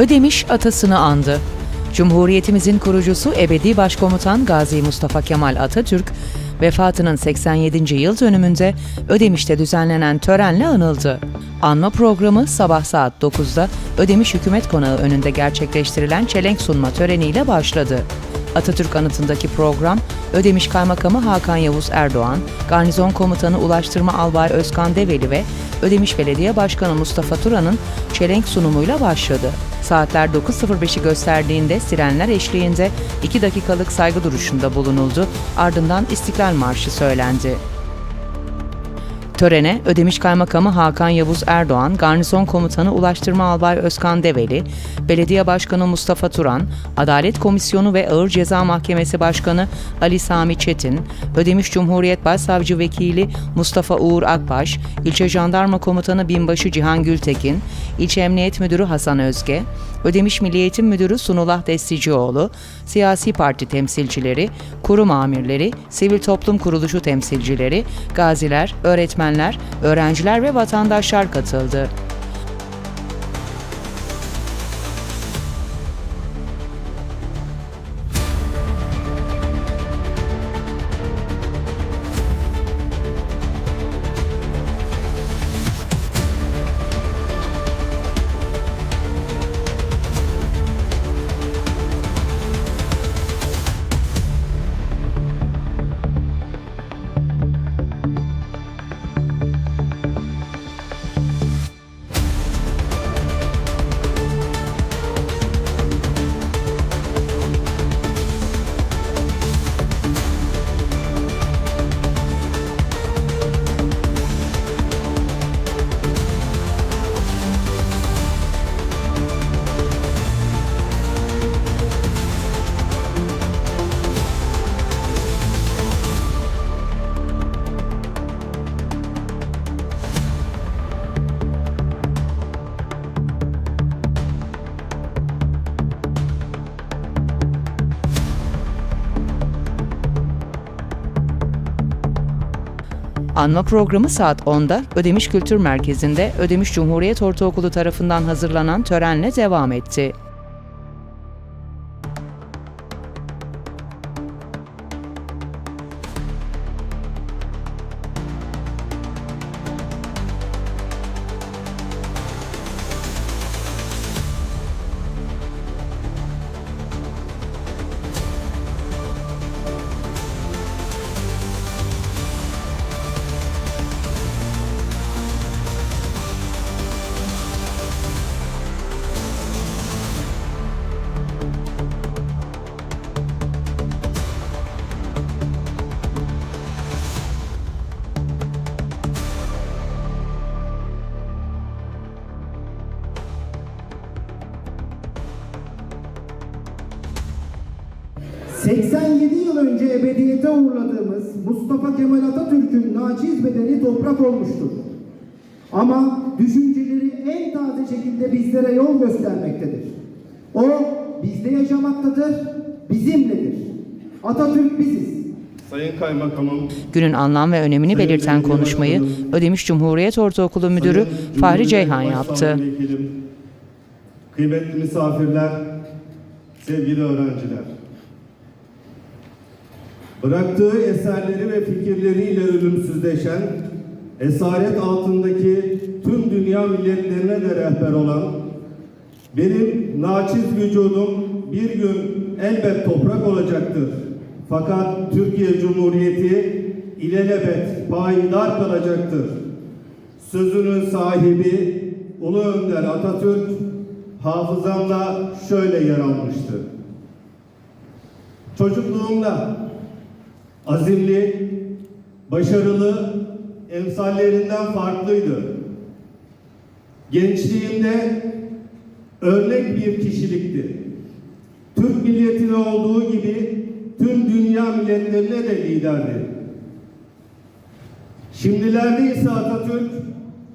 Ödemiş atasını andı. Cumhuriyetimizin kurucusu ebedi başkomutan Gazi Mustafa Kemal Atatürk, vefatının 87. yıl dönümünde Ödemiş'te düzenlenen törenle anıldı. Anma programı sabah saat 9'da Ödemiş Hükümet Konağı önünde gerçekleştirilen çelenk sunma töreniyle başladı. Atatürk anıtındaki program, Ödemiş Kaymakamı Hakan Yavuz Erdoğan, Garnizon Komutanı Ulaştırma Albay Özkan Develi ve Ödemiş Belediye Başkanı Mustafa Turan'ın çelenk sunumuyla başladı. Saatler 9.05'i gösterdiğinde sirenler eşliğinde 2 dakikalık saygı duruşunda bulunuldu, ardından İstiklal Marşı söylendi. Törene Ödemiş Kaymakamı Hakan Yavuz Erdoğan, Garnizon Komutanı Ulaştırma Albay Özkan Develi, Belediye Başkanı Mustafa Turan, Adalet Komisyonu ve Ağır Ceza Mahkemesi Başkanı Ali Sami Çetin, Ödemiş Cumhuriyet Başsavcı Vekili Mustafa Uğur Akbaş, İlçe Jandarma Komutanı Binbaşı Cihan Gültekin, İlçe Emniyet Müdürü Hasan Özge, Ödemiş Milli Eğitim Müdürü Sunullah Desticioğlu, siyasi parti temsilcileri, kurum amirleri, sivil toplum kuruluşu temsilcileri, gaziler, öğretmenler, öğrenciler ve vatandaşlar katıldı. Anma programı saat 10'da Ödemiş Kültür Merkezi'nde Ödemiş Cumhuriyet Ortaokulu tarafından hazırlanan törenle devam etti. Önce ebediyete uğurladığımız Mustafa Kemal Atatürk'ün naçiz bedeni toprak olmuştur. Ama düşünceleri en taze şekilde bizlere yol göstermektedir. O bizde yaşamaktadır, bizimledir. Atatürk biziz. Sayın Kaymakamım, Günün anlam ve önemini Sayın belirten konuşmayı Ödemiş Cumhuriyet Ortaokulu Müdürü Sayın Fahri Ceyhan yaptı. Vekilim, kıymetli misafirler, sevgili öğrenciler. Bıraktığı eserleri ve fikirleriyle ölümsüzleşen, esaret altındaki tüm dünya milletlerine de rehber olan, benim naçiz vücudum bir gün elbet toprak olacaktır. Fakat Türkiye Cumhuriyeti ilelebet payidar kalacaktır. Sözünün sahibi Ulu Önder Atatürk hafızamda şöyle yer almıştı. Çocukluğumda azimli, başarılı, emsallerinden farklıydı. Gençliğimde örnek bir kişilikti. Türk milletine olduğu gibi tüm dünya milletlerine de liderdi. Şimdilerde ise Atatürk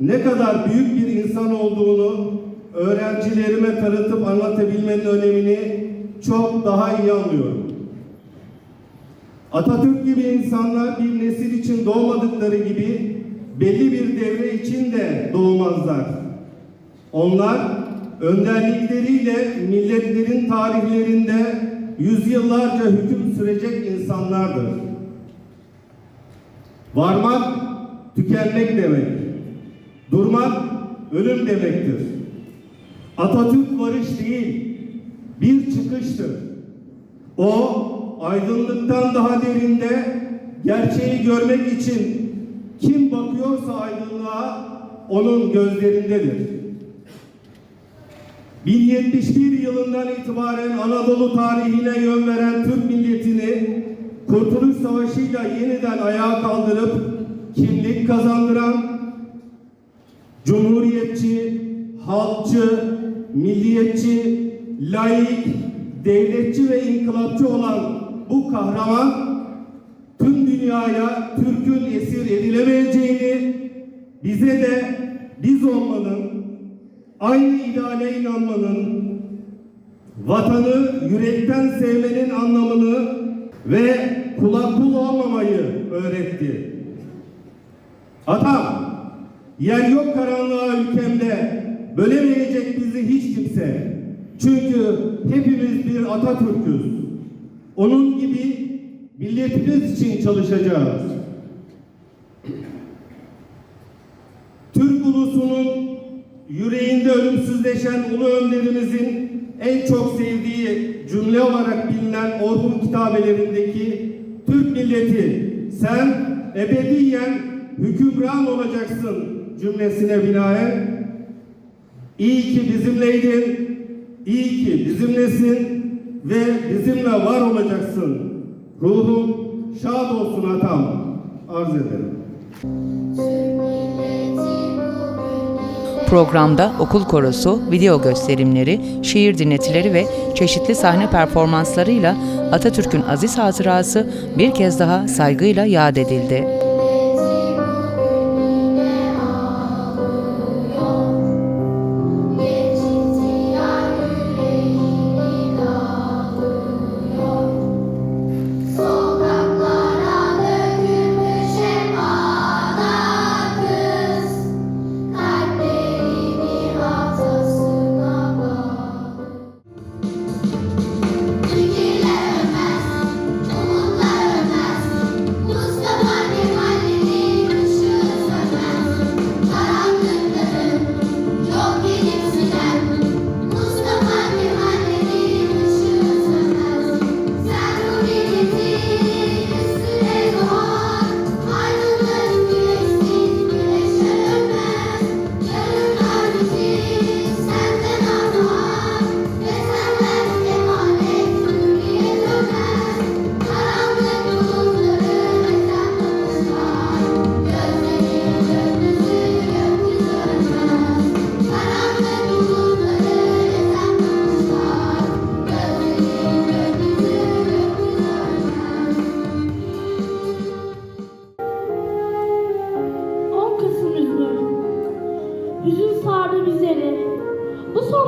ne kadar büyük bir insan olduğunu öğrencilerime tanıtıp anlatabilmenin önemini çok daha iyi anlıyorum. Atatürk gibi insanlar bir nesil için doğmadıkları gibi belli bir devre için de doğmazlar. Onlar önderlikleriyle milletlerin tarihlerinde yüzyıllarca hüküm sürecek insanlardır. Varmak, tükenmek demek. Durmak, ölüm demektir. Atatürk varış değil, bir çıkıştır. O, aydınlıktan daha derinde gerçeği görmek için kim bakıyorsa aydınlığa onun gözlerindedir. 1071 yılından itibaren Anadolu tarihine yön veren Türk milletini Kurtuluş Savaşı'yla yeniden ayağa kaldırıp kimlik kazandıran cumhuriyetçi, halkçı, milliyetçi, laik, devletçi ve inkılapçı olan bu kahraman tüm dünyaya Türk'ün esir edilemeyeceğini, bize de biz olmanın, aynı ideale inanmanın, vatanı yürekten sevmenin anlamını ve kula kul olmamayı öğretti. Atam, yer yok karanlığa ülkemde, bölemeyecek bizi hiç kimse. Çünkü hepimiz bir Atatürk'üz. Onun gibi milletimiz için çalışacağız. Türk ulusunun yüreğinde ölümsüzleşen ulu önderimizin en çok sevdiği cümle olarak bilinen Orhun kitabelerindeki Türk milleti sen ebediyen hükümran olacaksın cümlesine binaen iyi ki bizimleydin, iyi ki bizimlesin ve bizimle var olacaksın. Ruhun şad olsun atam. Arz ederim. Programda okul korosu, video gösterimleri, şiir dinletileri ve çeşitli sahne performanslarıyla Atatürk'ün aziz hatırası bir kez daha saygıyla yad edildi.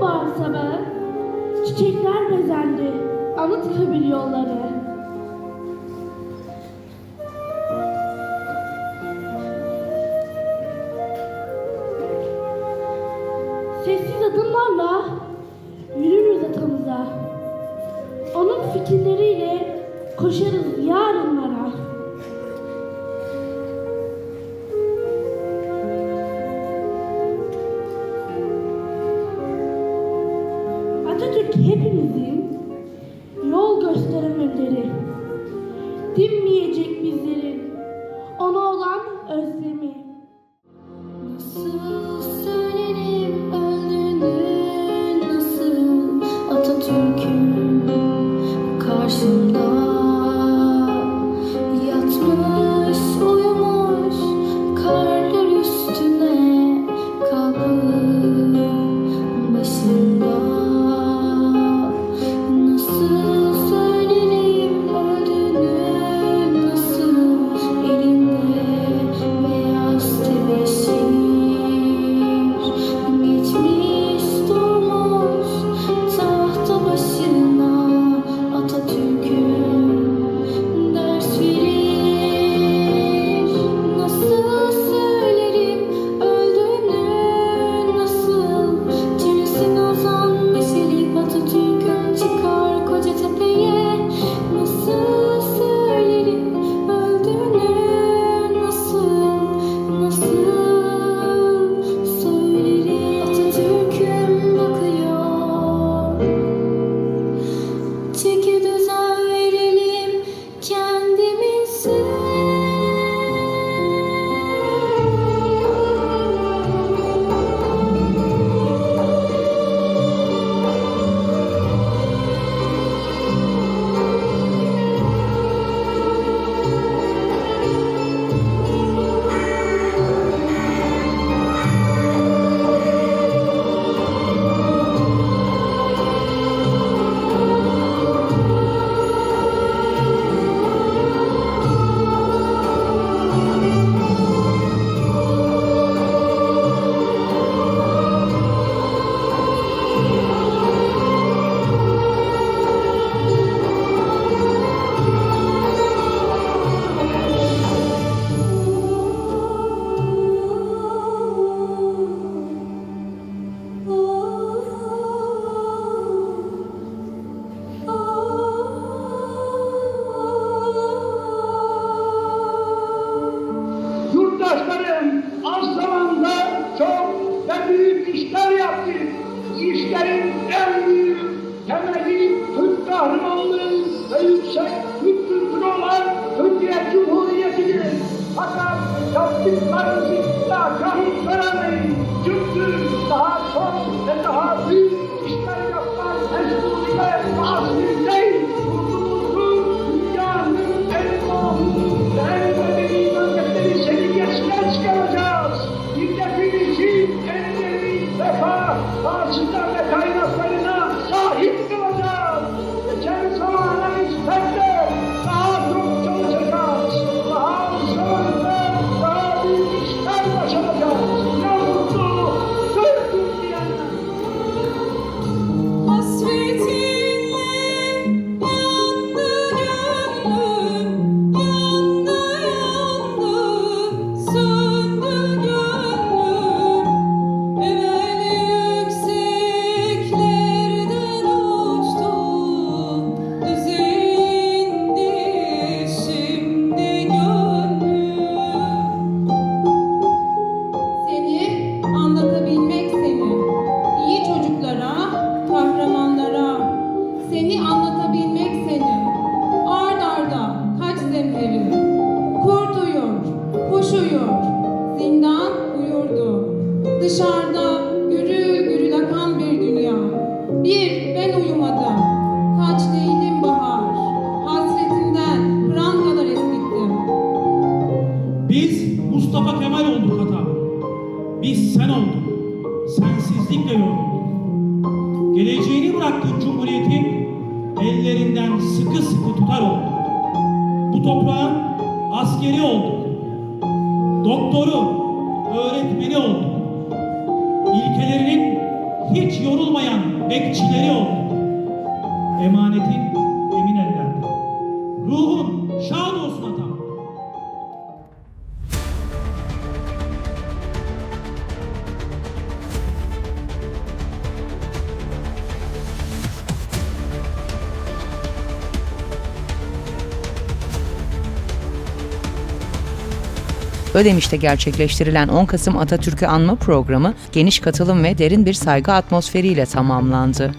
Sonbahar sabahı çiçekler bezendi. Anıtkabir yolları. Sessiz adımlarla yürürüz atamıza. Onun fikirleriyle koşarız yarınlara. Atatürk'ün karşımda Deus para os birbirinden sıkı sıkı tutar olduk. Bu toprağın askeri olduk. Doktoru, öğretmeni olduk. İlkelerinin hiç yorulmayan bekçileri olduk. Emanetin emin ellerde. Ruhun Ödemiş'te gerçekleştirilen 10 Kasım Atatürk'ü anma programı geniş katılım ve derin bir saygı atmosferiyle tamamlandı.